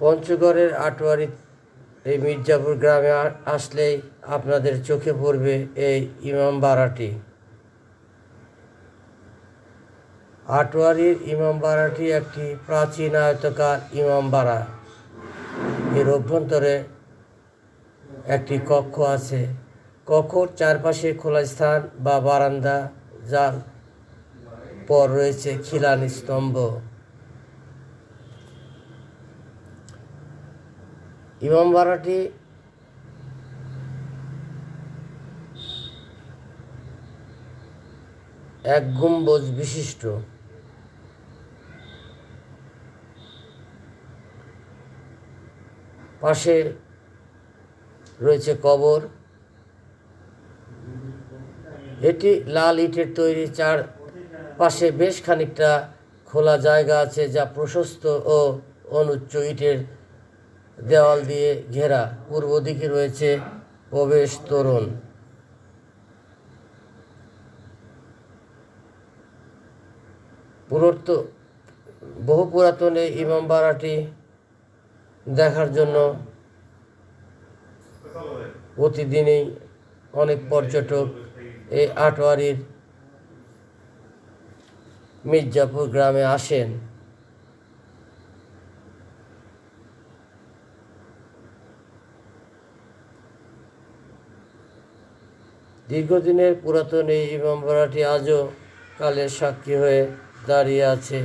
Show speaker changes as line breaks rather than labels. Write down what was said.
পঞ্চগড়ের আটোয়ারি এই মির্জাপুর গ্রামে আসলেই আপনাদের চোখে পড়বে এই ইমাম বাড়াটি আটোয়ারির ইমাম বাড়াটি একটি প্রাচীন আয়তকার ইমাম বাড়া এর অভ্যন্তরে একটি কক্ষ আছে। কক্ষর চারপাশে খোলা স্থান বা বারান্দা, যার পর রয়েছে খিলান স্তম্ভ। ইমামবাড়াটি এক গম্বুজ বিশিষ্ট। পাশে রয়েছে কবর। এটি লাল ইটের তৈরি চার পাশে বেশ খানিকটা খোলা জায়গা আছে যা প্রশস্ত ও অনুচ্চ ইটের দেওয়াল দিয়ে ঘেরা। পূর্ব দিকে রয়েছে প্রবেশ তোরণ। পুরোত্ব বহু পুরাতন এই ইমামবাড়াটি দেখার জন্য প্রতিদিনই অনেক পর্যটক এই আটোয়ারির মির্জাপুর গ্রামে আসেন। দীর্ঘদিনের পুরাতন এই ইমামবাড়াটি আজও কালের সাক্ষী হয়ে দাঁড়িয়ে আছে।